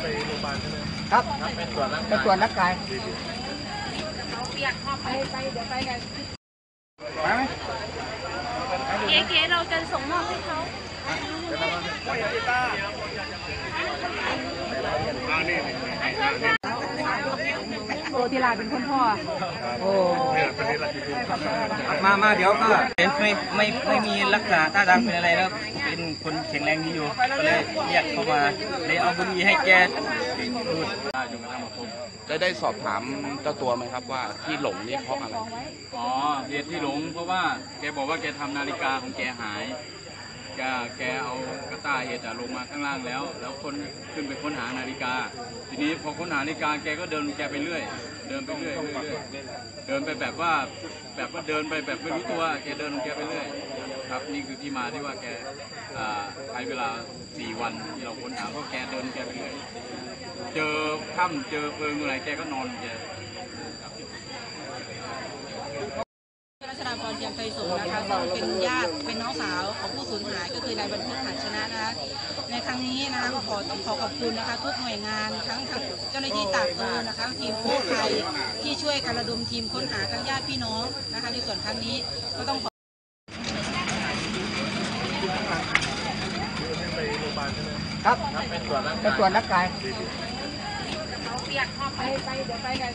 ครับเป็นตรวจร่างไปตรวจร่างกายไปไปเดี๋ยวไปกันไปไหมเก๋เก๋เราจะส่งมอบให้เขาโอทีลาเป็นคนพ่อ โอ้ มามาเดี๋ยวก็เห็นไม่ไม่ไม่มีลักษณะท่าทางเป็นอะไรแล้วเป็นคนแข็งแรงดีอยู่ก็เลยเรียกเขามาเลยเอาบุหรี่ให้แกดูดได้ได้สอบถามเจ้าตัวไหมครับว่าที่หลงนี่เพราะอะไรอ๋อเหตุที่หลงเพราะว่าแกบอกว่าแกทำนาฬิกาของแกหายแกแกเอากระต้ายเหตุอะลงมาข้างล่างแล้ว แล้วคนขึ้นไปค้นหานาฬิกา ทีนี้พอค้นหานาฬิกาแกก็เดินแกไปเรื่อย เดินไปเรื่อยเรื่อยเดินไปแบบว่าแบบว่าเดินไปแบบไม่รู้ตัวแกเดินของแกไปเรื่อยครับนี่คือที่มาที่ว่าแกใช้เวลาสี่วันที่เราค้นหาเพราะแกเดินแกไปเรื่อยเจอถ้ำเจอเพลิงอะไรแกก็นอนแก รัชดาพรเที ยมไทยสงฆ์นะคะซึ่งเป็นญาติเป็นน้องสาวของผู้สูญหายก็คือนายบรรพตหาชนะนะคะในครั้งนี้นะคะก็ขอต้องขอขอบคุณนะคะ ทุกหน่วยงานทั้งทางเจ้าหน้าที่ตากตูนะคะทีมกู้ภัยที่ช่วยการระดมทีมค้นหาทั้งญาติพี่น้องนะคะ ในส่วนครั้งนี้ก็ต้องขอครับเป็นตรวจร่างไปตรวจร่างกายไปไปเดี๋ยวไปกัน